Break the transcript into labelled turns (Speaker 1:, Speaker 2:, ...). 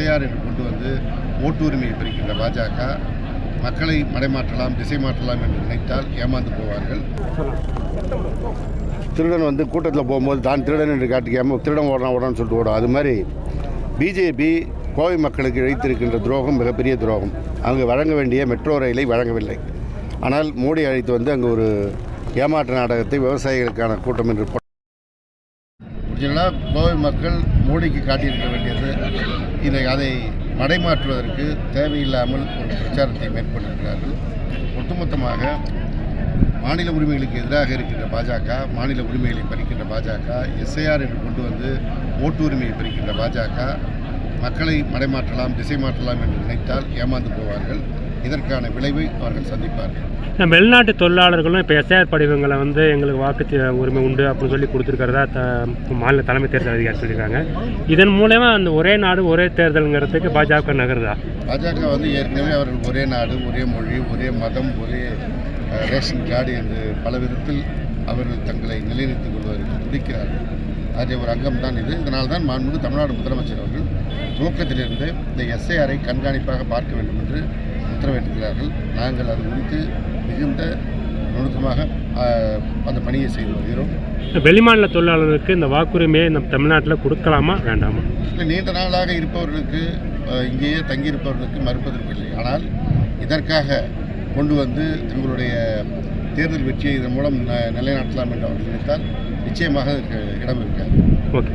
Speaker 1: SIR என்று கொண்டு வந்து ஓட்டு உரிமையை பாஜக மக்களை மடைமாற்றலாம் திசை மாற்றலாம் என்று நினைத்தால் ஏமாந்து போவார்கள். திருடன் வந்து கூட்டத்தில் போகும்போது தான் திருடன் என்று காட்டிக்காமல் திருடன் ஓடணும் ஓடுறான்னு சொல்லிட்டு ஓடும். அது மாதிரி பிஜேபி கோவை மக்களுக்கு இழைத்திருக்கின்ற துரோகம் மிகப்பெரிய துரோகம். அங்கு வழங்க வேண்டிய மெட்ரோ ரயிலை வழங்கவில்லை. ஆனால் மோடி அழைத்து வந்து அங்கு ஒரு ஏமாற்று நாடகத்தை விவசாயிகளுக்கான கூட்டம் என்று ஒரிஜினலாக கோவை மக்கள் மோடிக்கு காட்டியிருக்க வேண்டியது. இதை அதை மடைமாற்றுவதற்கு தேவையில்லாமல் ஒரு பிரச்சாரத்தை மேற்கொண்டிருக்கிறார்கள். ஒட்டுமொத்தமாக மாநில உரிமைகளுக்கு எதிராக இருக்கின்ற பாஜக மாநில உரிமைகளை பறிக்கின்ற பாஜக எஸ்ஐஆர் என்று கொண்டு வந்து ஓட்டு உரிமையை பறிக்கின்ற பாஜக மக்களை மடைமாற்றலாம் திசை மாற்றலாம் என்று நினைத்தால் ஏமாந்து போவார்கள். இதற்கான விளைவை அவர்கள் சந்திப்பார்கள்.
Speaker 2: நம்ம வெளிநாட்டு தொழிலாளர்களும் இப்போ எஸ்ஐஆர் படிவங்களை வந்து எங்களுக்கு வாக்கு உரிமை உண்டு அப்படின்னு சொல்லி கொடுத்துருக்கிறதா த மாநில தலைமை தேர்தல் அதிகாரி சொல்லியிருக்காங்க. இதன் மூலயமா அந்த ஒரே நாடு ஒரே தேர்தலுங்கிறதுக்கு பாஜக நகருதா?
Speaker 1: பாஜக வந்து ஏற்கனவே அவர்கள் ஒரே நாடு ஒரே மொழி ஒரே மதம் ஒரே ரேஷன் கார்டு என்று பல விதத்தில் அவர்கள் தங்களை நிலைநிறுத்திக் கொள்வதற்கு துடிக்கிறார்கள். அதில் ஒரு அங்கம் தான் இது. இதனால் தான் மாண்புமிகு தமிழ்நாடு முதலமைச்சர் அவர்கள் துவக்கத்திலிருந்து இந்த எஸ்ஐஆரை கண்காணிப்பாக பார்க்க வேண்டும் என்று உத்தரவிட்டிருக்கிறார்கள். நாங்கள் அது குறித்து மிகுந்த நுணுக்கமாக அந்த பணியை செய்து வருகிறோம்.
Speaker 2: வெளிமாநில தொழிலாளர்களுக்கு இந்த வாக்குரிமையை நம்ம தமிழ்நாட்டில் கொடுக்கலாமா வேண்டாமா?
Speaker 1: இல்லை நீண்ட நாளாக இருப்பவர்களுக்கு இங்கேயே தங்கியிருப்பவர்களுக்கு மறுப்பதற்கில்லை ஆனால் இதற்காக கொண்டு வந்து தங்களுடைய தேர்தல் வெற்றியை இதன் மூலம் நிலைநாட்டலாம் என்று அவர்கள் நினைத்தால் நிச்சயமாக இடம் இருக்காது
Speaker 2: ஓகே.